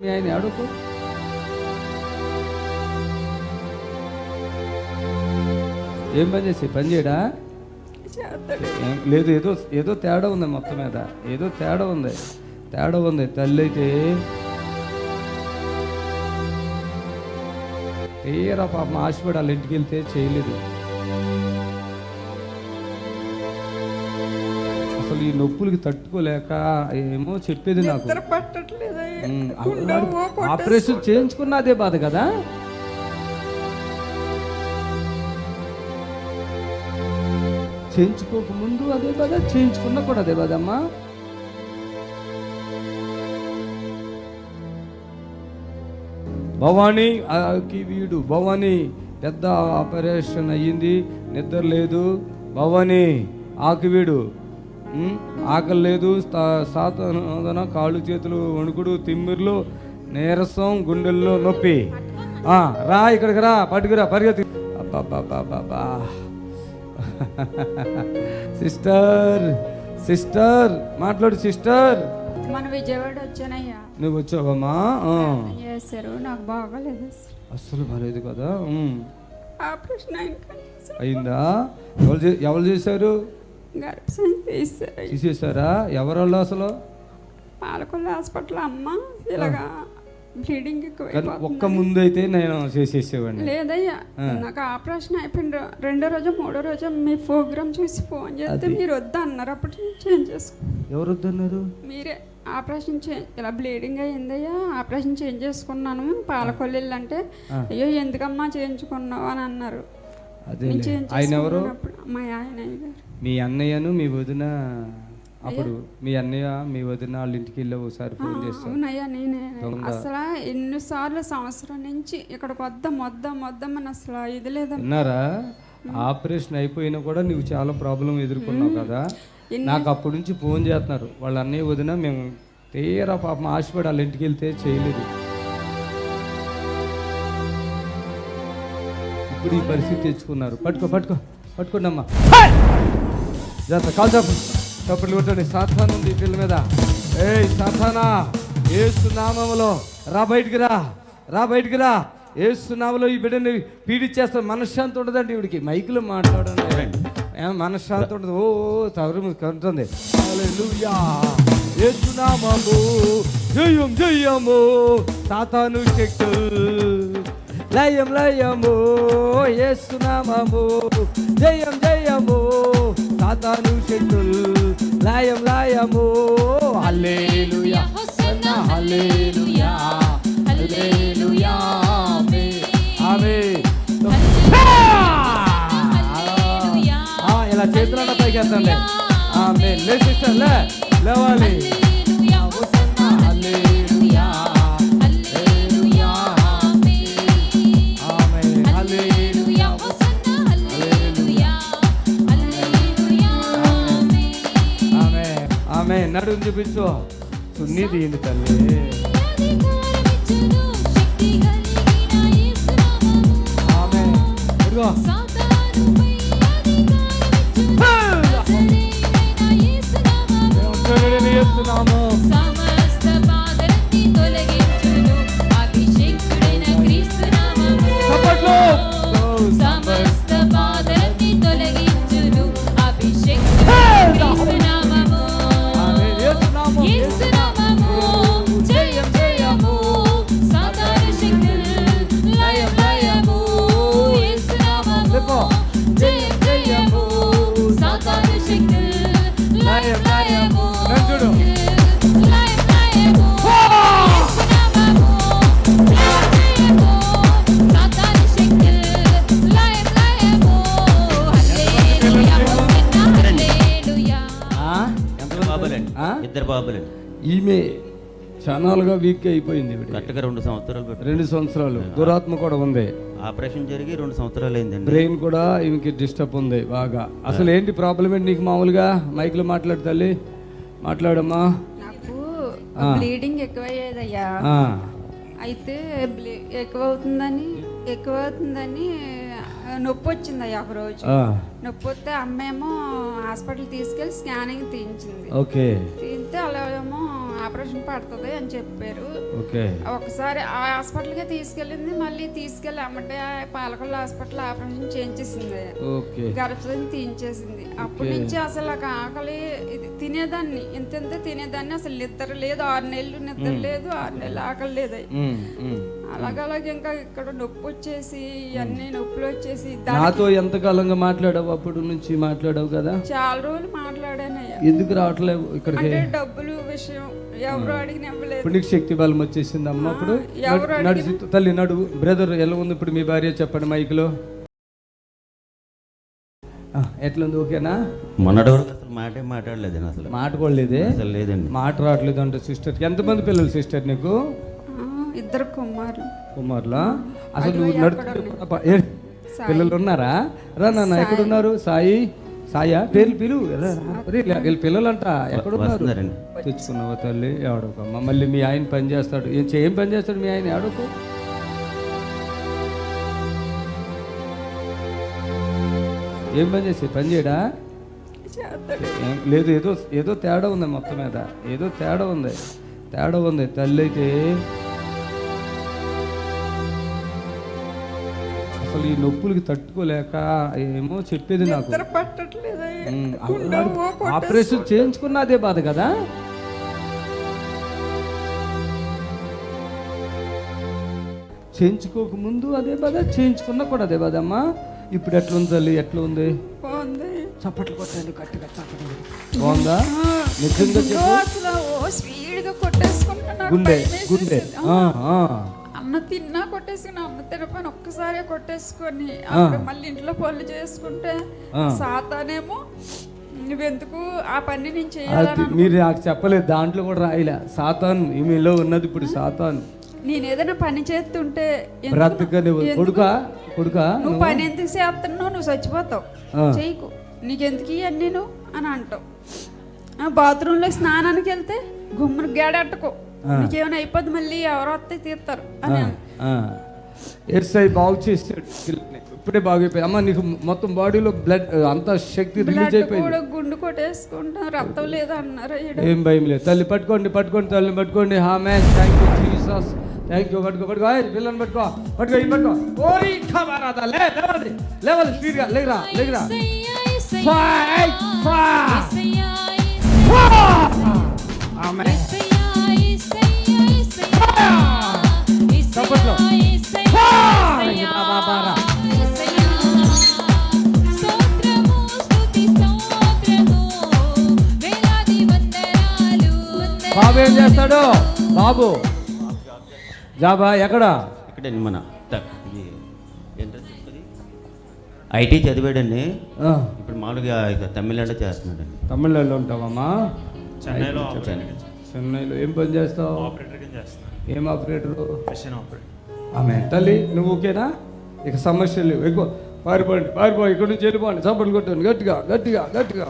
మీ ఆయన అడుగు ఏం పని చేసి పని చేయడా? లేదు ఏదో ఏదో తేడా ఉంది మొత్తం మీద. ఏదో తేడా ఉంది. తేడా ఉంది తల్లి అయితే. తీరా పాపం ఆశపడి వాళ్ళ ఇంటికి వెళ్తే చేయలేదు. ఈ నొప్పులకి తట్టుకోలేక ఏమో చెప్పేది నాకు. ఆపరేషన్ చేయించుకున్న అదే బాధ కదా? చేయించుకోక ముందు అదే బాధ చేయించుకున్నా కూడా అదే బాధ అమ్మా భవానీ ఆకి వీడు. భవానీ పెద్ద ఆపరేషన్ అయ్యింది. నిద్ర లేదు. భవానీ ఆకి వీడు. ఆకలి లేదు సా- సాతన కాళ్ళు చేతులు వణుకుడు తిమ్మిర్లు నీరసం గుండెల్లో నొప్పి. ఆ, రా ఇక్కడికి రా పట్టుకురా పరిగెత్తి. సిస్టర్ సిస్టర్ మాట్లాడు సిస్టర్. మన విజయవాడ వచ్చానయ్యా. నువ్వు వచ్చావమ్మా? నాకు బాగోలేదు. అస్సలు బాలేదు కదా. ఆపరేషన్ అయిందా? ఎవరు ఎవరు చేశారు? తీసేశారా? ఎవరు అసలు? పాలకొల్లు హాస్పిటల్ అమ్మ. ఇలాగా బ్లీడింగ్ కానీ ఒక్క ఎక్కువ ముందు అయితే నేను చేసేసేవాడిని. లేదయ్యా. నాకు ఆపరేషన్ అయిపోయిన రో- రెండో రోజు మూడో రోజు మీ ప్రోగ్రామ్ చూసి ఫోన్ చేస్తే మీరు వద్దా అన్నారు. అప్పుడు చేంజ్ చేసుకో ఎవరు వద్దన్నారు మీరే. ఆపరేషన్ చే ఇలా బ్లీడింగ్ అయ్యిందయ్యా. ఆపరేషన్ చేంజ్ చేసుకున్నాను. పాలకొల్లు అంటే. అయ్యో ఎందుకమ్మా చేయించుకున్నావు అని అన్నారు. అదే ఆయన ఎవరు? మా ఆయన గారు. మీ అన్నయ్యను మీ వదిన అప్పుడు మీ అన్నయ్య మీ వదిన వాళ్ళ ఇంటికి వెళ్ళి ఒకసారి ఫోన్ చేస్తాను అవునయ్యా నేనే. అసలు ఎన్నిసార్లు సంవత్సరం నుంచి ఇక్కడికి వద్దాం వద్దాం వద్దాం అని అసలు ఇది విన్నారా? ఆపరేషన్ అయిపోయినా కూడా నువ్వు చాలా ప్రాబ్లం ఎదుర్కొన్నావు కదా? నాకు అప్పటి నుంచి ఫోన్ చేస్తున్నారు. వాళ్ళ అన్నయ్య వదిన మేము తీరా పాపం ఆశపడి వాళ్ళ ఇంటికి వెళ్తే చేయలేదు. ఇప్పుడు ఈ పరిస్థితి తెచ్చుకున్నారు. పట్టుకో పట్టుకో పట్టుకోండి అమ్మా జాగ్రత్త కాల్ చాపు. చప్పట్లు కొట్టండి. సాతాను ఉంది ఈ పిల్ల మీద. ఏయ్ సాతానా ఏసు నామములో రా బయటికి రా. రా బయటికి రా. ఏసు నామలో ఈ బిడ్డని పీడిచ్చేస్తాం మనశ్శాంతి ఉండదండి ఇవిడికి మైకులో మాట్లాడండి. ఏం మనశ్శాంతి ఉండదు? ఓ ఓ, తవరు కంటుంది. హల్లెలూయా. యేసు నామము జయం జయము. సాతాను శక్తు. లయం లయము యేసునామము జయం జయము సాతాను శక్తుల్ లయం లయము హల్లెలూయా. హోసన్నా హల్లెలూయా. హల్లెలూయా. ఆమేన్ ఇలా చేతులన్న పైకి లే సిస్టర్ లే లేవాలి. ఆమె నడుము చూపించు. సున్ని తీయండి తల్లి. ఆమె ఇదిగో. దేవుని చేస్తున్నాము ఈమె ఛానల్గా వీక్ అయిపోయింది. కరెక్ట్గా రెండు సంవత్సరాలు రెండు సంవత్సరాలు. దురాత్మ కూడా ఉంది. ఆపరేషన్ జరిగి రెండు సంవత్సరాలు అయిందండి బ్రెయిన్ కూడా ఈమెకి డిస్టర్బ్ ఉంది బాగా. అసలు ఏంటి ప్రాబ్లం ఏంటి నీకు మామూలుగా? మైక్లో మాట్లాడు తల్లి. మాట్లాడమ్మా. బ్లీడింగ్ ఎక్కువయ్యేదయ్యా. ఆ. అయితే ఎక్కువ అవుతుందని ఎక్కువ అవుతుందని నొప్పి వచ్చిందయ్యా ఒక రోజు. నొప్పి వస్తే అమ్మేమో హాస్పిటల్ తీసుకెళ్ళి స్కానింగ్ తీయించింది. ఓకే. తీస్తే అలా ఆపరేషన్ పడుతుంది అని చెప్పారు. ఒకసారి ఆ హాస్పిటల్కే తీసుకెళ్ళింది మళ్ళీ తీసుకెళ్ళి అమ్మటే పాలకొల్లు హాస్పిటల్ ఆపరేషన్ చేయించేసింది. గర్భసంచి తీయించేసింది. అప్పటి నుంచి అసలు నాకు ఆకలి తినేదాన్ని. ఇంత తినేదాన్ని అసలు నిద్ర లేదు. ఆరు నెలలు నిద్ర లేదు. ఆరు నెలలు ఆకలి లేదు. అలాగలాగే ఇంకా ఇక్కడ నొప్పి వచ్చేసి ఇవన్నీ నొప్పులు వచ్చేసి నాతో ఎంతకాలంగా మాట్లాడావు? అప్పుడు నుంచి మాట్లాడావు కదా? చాలా రోజులు మాట్లాడానయ్యా ఎందుకు రావట్లేవు ఇక్కడికి? అంటే డబ్బులు విషయం ఎవరు అడిగిన ఇవ్వలేదు. ఇప్పుడు నీకు శక్తి బలం వచ్చేసింది అమ్మ అప్పుడు? నడిచి తల్లి నడువు బ్రదర్ ఎలా ఉంది ఇప్పుడు మీ భార్య చెప్పండి మైక్లో. ఆ, ఎట్లుంది ఓకేనా మొన్నటి వరకు అసలు మాటే మాట్లాడలేదండి అసలు. మాట్లాడలేదే అసలు లేదండి. మాట రావట్లేదు అంటే సిస్టర్ ఎంతమంది పిల్లలు సిస్టర్ నీకు? ఇద్దరు కుమారులు కుమార్లా? అసలు నువ్వు పిల్లలు ఉన్నారా? రా నాన్న ఎక్కడున్నారు? సాయి? సాయా? పేర్లు పిలు. వీళ్ళ పిల్లలంట. ఎక్కడున్నారు? వస్తున్నారండి. తెచ్చుకున్నావా తల్లి? ఆడుకోమ్మ మళ్ళీ మీ ఆయన పని చేస్తాడు. ఏం చే- ఏం పని చేస్తాడు మీ ఆయన? ఆడుకో ఏం పని చేసి పని చేయడా? లేదు ఏదో ఏదో తేడా ఉంది మొత్తం మీద. ఏదో తేడా ఉంది. తేడా ఉంది. తల్లి అయితే అసలు ఈ నొప్పులకి తట్టుకోలేక ఏమో చెప్పేది నాకు. ఆపరేషన్ చేయించుకున్న అదే బాధ కదా? చేయించుకోక ముందు అదే బాధ చేయించుకున్నా కూడా అదే బాధ అమ్మా. ఇప్పుడు ఎట్లుంది తల్లి? ఎట్లా ఉంది బాగుంది. చప్పట్లు కొట్టండి గట్టిగా చప్పట్లు బాగుందా? నిజంగా ఓ, చెప్పు గుండె గుండె. అన్న తిన్నా కొట్టేసుకుని అన్న తినపని ఒక్కసారే కొట్టేసుకొని మళ్ళీ ఇంట్లో పనులు చేసుకుంటే. సాతానేమో నువ్వెందుకు ఆ పని నేను అది చేయాలని మీరు నాకు చెప్పలేదు దాంట్లో కూడా రాయలే. సాతాన్ ఈమెలో ఉన్నది ఇప్పుడు సాతాన్. నేను ఏదైనా పని చేస్తుంటే కొడుక? కొడుక? నువ్వు పని ఎందుకు చేస్తున్నావు? నువ్వు చచ్చిపోతావు. చేయకు. నీకెందుకు ఇవన్నీ నువ్వు? అని అంటావు. బాత్రూంలో స్నానానికి వెళ్తే గుమ్మను గేడట్టుకో నీకేమైనా అయిపోద్ది మళ్ళీ ఎవరో వస్తే తీస్తారు అని. ఎస్ఐ బాగు చేసాడు పిల్లని. ఇప్పుడే బాగైపోయి అమ్మ నీకు మొత్తం బాడీలో బ్లడ్ అంత శక్తి రిలీజ్ అయిపోయింది. గుండు కొట్టేసుకుంటాం. రక్తం లేదు అన్నారు. ఏం భయం లేదు. తల్లి పట్టుకోండి పట్టుకోండి తల్లి పట్టుకోండి. హా man thank you Jesus you పట్టుకో పట్టుకో పిల్లని పట్టుకో పట్టుకో ఇది పట్టుకో. ఓరి ఖబరాదా లే లేవాలి లేవాలి స్పీడ్గా లేగరా లేగరా ఆమె చప్పట్లో. బాబు ఏం చేస్తాడు? బాబు. జాబా ఎక్కడ? ఇక్కడే మన ఐటీ చదివాడండి. ఇప్పుడు మామూలుగా తమిళనాడు చేస్తున్నాడండి. తమిళనాడులో ఉంటావమ్మా? చెన్నైలో చెన్నైలో ఏం పని చేస్తావు? ఏం ఆపరేటరు? Machine operator. ఆమె తల్లి నువ్వు ఓకేనా? ఇక సమస్యలు లేవు. ఎక్కువ పారిపోండి పారిపో ఇక్కడ నుంచి వెళ్ళిపోండి. చప్పట్లు కొట్టండి. గట్టిగా గట్టిగా గట్టిగా.